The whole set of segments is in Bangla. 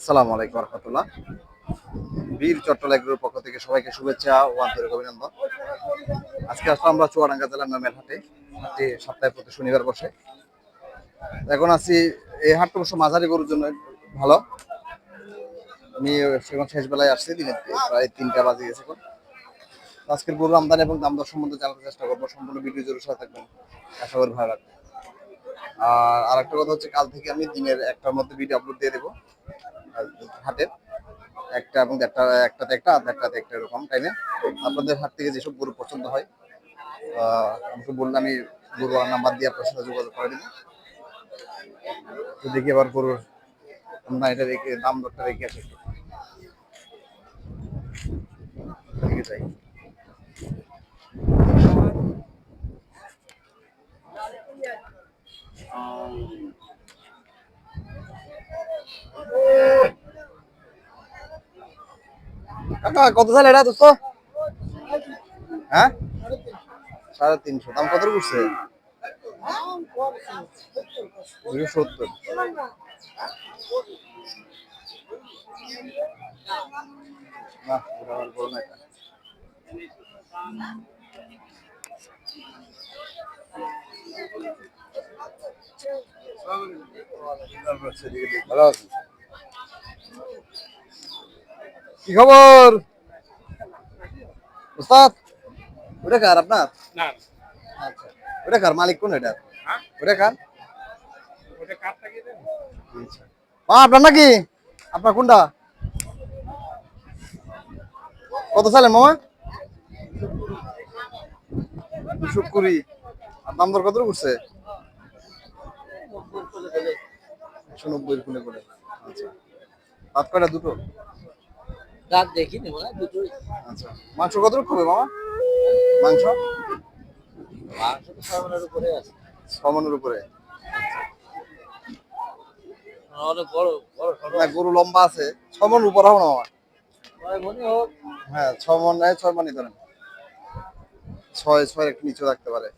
আসসালামু আলাইকুম রহমতুল্লাহ। বীর চট্টলাইগুলোর পক্ষ থেকে সবাইকে শুভেচ্ছা ও আন্তরিক অভিনন্দন। আজকে আসলে আমরা চুয়াডাঙ্গা জেলার নামের হাটে হাটে সপ্তাহে প্রতি শনিবার বসে। এখন আছি, এই হাটটা অবশ্য মাঝারি গরুর জন্য ভালো। আমি সেখানে শেষ বেলায় আসছি, দিনে প্রায় তিনটা বাজে গেছে এখন। আজকের গরুর আমদানি এবং দাম দর সম্বন্ধে জানার চেষ্টা করব। সম্পূর্ণ ভিডিও জরুরি সাথে থাকবেন, আশা করি ভালো লাগবে। আর আরেকটা কথা হচ্ছে, কাল থেকে আমি দিনের একটার মধ্যে ভিডিও আপলোড দিয়ে দেবো। হাটের একটা এবং একটা একটাতে একটা, আর একটাতে একটা এরকম টাইমে আপনাদের হাট থেকে যেসব গরু পছন্দ হয় আমাকে বললে আমি গরু নাম্বার দিয়ে আপনার সাথে যোগাযোগ করে তো দেখি এবার গরুর আমরা এটা রেখে, দাম দরটা রেখে। এদিকে যাই। কাকা, কত সাল এটা দোস্ত হ্যাঁ? সাড়ে তিনশো। দাম কত করছে দুশো সত্তর। ভালো আছি। কি খবর? উস্তাদ ওটা কার আপনার? না। আচ্ছা ওটা কার? মালিক কোন এটা হ্যাঁ? ওটা কার? ওটা মা আপনার নাকি? আপনার কোনটা? কত সালে মামা? দুশো কুড়ি আর দাম দর কত করছে একশো নব্বই করে আচ্ছা। হাত কয়টা? দুটো? রাত দেখিনি মনে হয় দুটোই। আচ্ছা মাংস কত হবে মামা? মাংস? মাংস তো সামনের উপরে আছে। ছমনের উপরে। অনেক বড় বড় না গরু লম্বা আছে। ছমন উপর হবে না মামা? মনে হোক। হ্যাঁ ছ মন ছয় মনই ধরেন। ছয় ছয় একটু নিচে রাখতে পারে।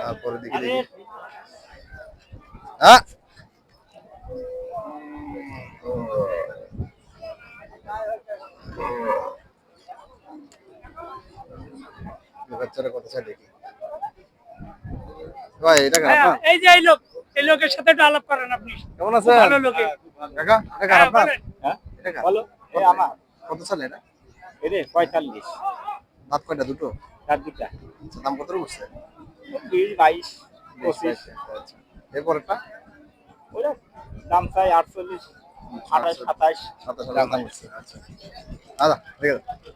তারপরে দেখি। দেখি হ্যাঁ বাচ্চারা কত চাই দেখি। ভাই এটা কার? হ্যাঁ, এই যে এই লোক এই লোকের সাথে একটু আলাপ করেন আপনি। কেমন আছেন? ভালো লোকে। কাকা এটা কার হ্যাঁ, এটা কার? বলো কত- আমার। কত সালে এটা? এরে পঁয়তাল্লিশ। দাঁত কয়টা দুটো? চার দুটা। আচ্ছা, দাম কত উঠছে বিশ বাইশ পঁচিশ। আচ্ছা। ওরা দাম চাই আটচল্লিশ আঠাশ সাতাশ। সাতাশ দাম আচ্ছা। দাদা ঠিক আছে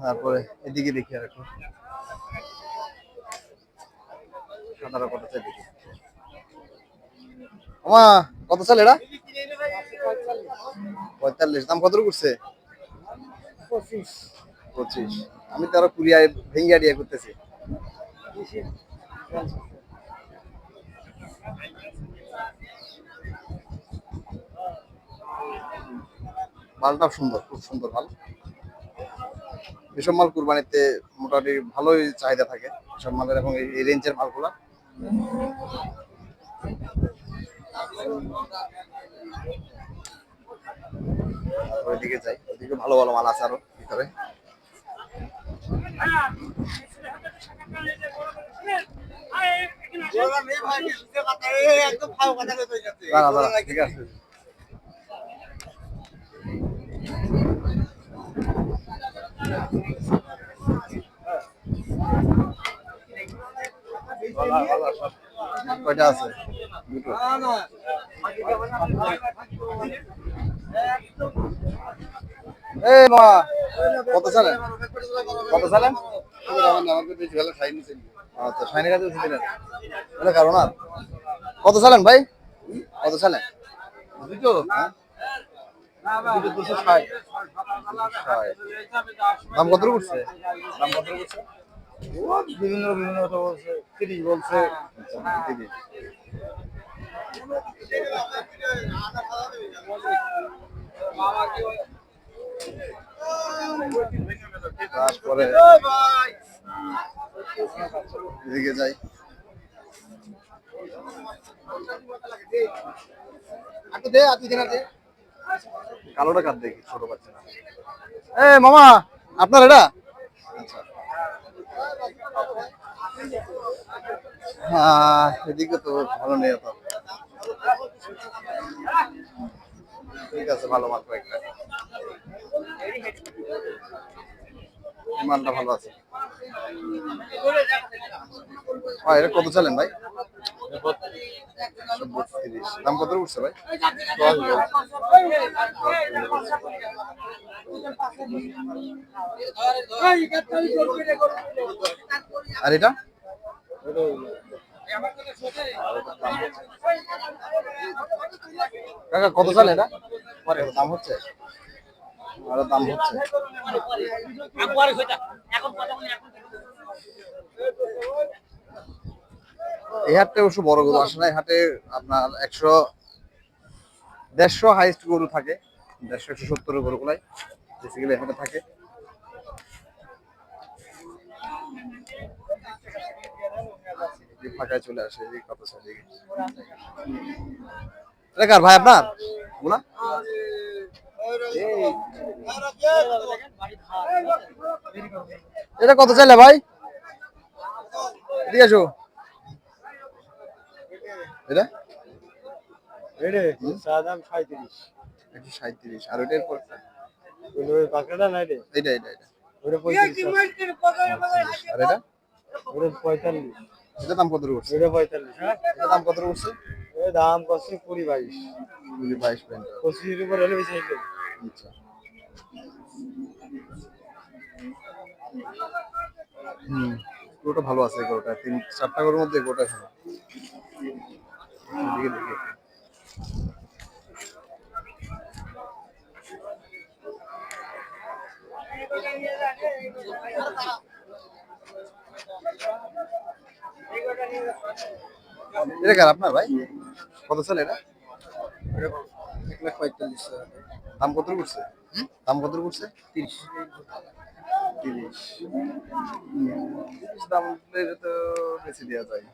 তারপরে এদিকে দেখি আর একটু। সাদারা কত চাই দেখি। আমা কত চাল এটা পঁয়তাল্লিশ দাম কত করছে পঁচিশ। আমি তো আরও কুড়িয়ায় ভেঙ্গিয়া দিয়ে করতেছি। মালটা সুন্দর, খুব সুন্দর মাল। এসব মাল কুরবানিতে মোটামুটি ভালোই চাহিদা থাকে, এসব মালের এবং এই রেঞ্জের মালগুলা। ওইদিকে যাই। ওইদিকে ভালো ভালো মাল আছে আরও দাঁড়া ঠিক আছে। আছে? দুটো। এই মা কত সালে? কত সালে? আচ্ছা কাছে এটা কারণ আর। কত সালেন ভাই? কত সালে? দুটো হ্যাঁ? দুশো ষাট। দাম কত করছে দাম কত করছে বিভিন্ন বিভিন্ন বলছে তিরিশ বলছে। আচ্ছা, তিরিশ। তারপরে এদিকে যাই। কালোটা কাট দেখি? ছোট বাচ্চা এ মামা আপনার এটা? আচ্ছা। হ্যাঁ এদিকে তো ভালো নেই তো ঠিক আছে, ভালো কয়েকটা এই ভালো আছে। এটা কত চালেন ভাই? উঠছে ভাই? আর এটা? কাকা, কত চাল এটা? পরে, দাম হচ্ছে? আরও দাম হচ্ছে। এই হাটটা অবশ্য বড় গরু আসে না এই হাটে আপনার একশো, দেড়শো হাইস্ট গরু থাকে। দেড়শো, একশো সত্তর গরু গুলাই বেসিক্যালি হাটে থাকে। ফাঁকায় চলে আসে এই কত সাইডে এটা কার ভাই আপনার? গুলা এটা কত চাইলে ভাই? এদিকে আসো। এটা? এরে সাদাম সাঁত্রিশ একশো সাঁত্রিশ আর ওইটার পর ওই পাকড়া নাই রে এটা এটা এটা ওটা পঁয়ত্রিশ। আর এটা? ওটা পঁয়তাল্লিশ। এটা দাম কত করছে পঁয়তাল্লিশ হ্যাঁ? এটা দাম কত করছে এর দাম করছে কুড়ি বাইশ। কুড়ি বাইশ পয়েন্ট। পঁচিশের উপর হলে বেশি আচ্ছা। হুম গরুটা ভালো আছে গরুটা। তিন চারটা গরুর মধ্যে গরুটা ভালো। এদিকে দেখি। একটু। এটা কার আপনার ভাই? কত সাল এটা? এক লাখ পঁয়তাল্লিশ দাম কত করছে? দাম কত করছে? তিরিশ। তিরিশ। দাম তো বেশি দেওয়া যায়।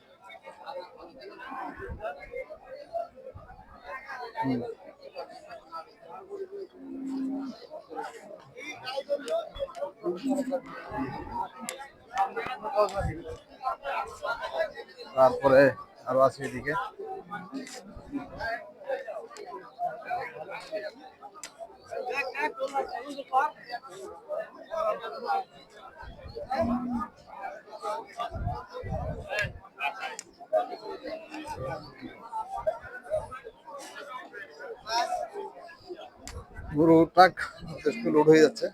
তারপরে আরও আছে এদিকে। গরু ট্রাক যথেষ্ট লোড হয়ে যাচ্ছে।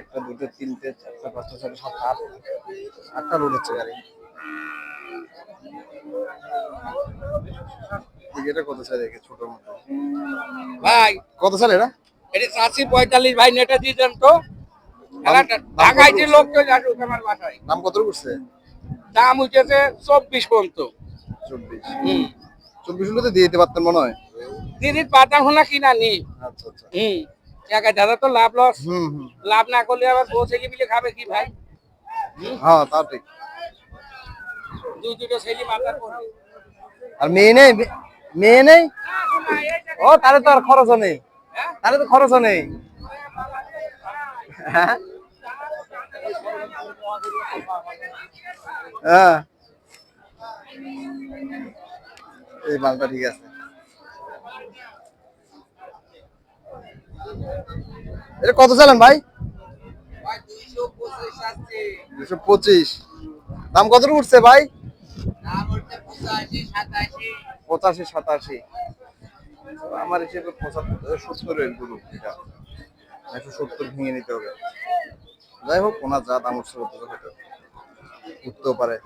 একটা দুটো, তিনটে, চারটা, পাঁচটা ছটা সাতটা আট আটটা লোড হচ্ছে গাড়ি এটা কত চাই দেখে ছোট মতো ভাই। কত চাল এটা এটা চাষি পঁয়তাল্লিশ ভাই নেটে দিয়ে দেন তো। এলাকা ঢাকায় যে লোক তো আসুক আমার বাসায়। দাম কত করছে? দাম উঠেছে চব্বিশ পর্যন্ত। চব্বিশ। হুম। চব্বিশ হলে তো দিয়ে দিতে পারতেন মনে হয়। দিদির পাতা হোনা কিনা নি আচ্ছা আচ্ছা। হুম। এক দাদা তো লাভ লস। হুম হুম। লাভ না করলে আবার বউ ছেলে মিলে খাবে কি ভাই? হ্যাঁ তা ঠিক। দু দুটো ছেলে মাথার পড়বে আর মেয়ে নেই? মেয়ে নেই? ও তাহলে তো আর খরচও নেই। তাহলে তো খরচও নেই। হ্যাঁ। হ্যাঁ এই মালটা ঠিক আছে। এটা কত চালান ভাই? দুশো পঁচিশ দাম কত উঠছে ভাই? পঁচাশি, সাতাশি। আমার হিসেবে পঁচাত্তর সত্তরের গুরু এটা। একশো সত্তর ভেঙে নিতে হবে। যাই হোক, ওনার যা আমার উঠছে উঠতেও পারে।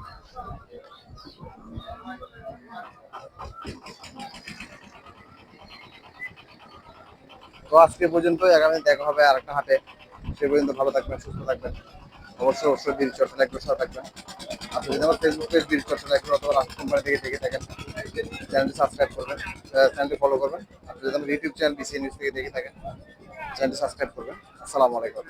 তো আজকে পর্যন্ত আগামী দেখা হবে আর একটা হাটে। সে পর্যন্ত ভালো থাকবেন, সুস্থ থাকবেন। অবশ্যই অবশ্যই বীর চর্চা লাগবে সাথে থাকবেন। আপনি যদি আমার ফেসবুক পেজ বীর চর্চা লাগবে অথবা কোম্পানি থেকে দেখে থাকেন চ্যানেলটি সাবস্ক্রাইব করবেন চ্যানেলটি ফলো করবেন। আপনি যদি আমার ইউটিউব চ্যানেল বিসিএ নিউজ থেকে দেখে থাকেন চ্যানেলটি সাবস্ক্রাইব করবেন। আসসালামু আলাইকুম।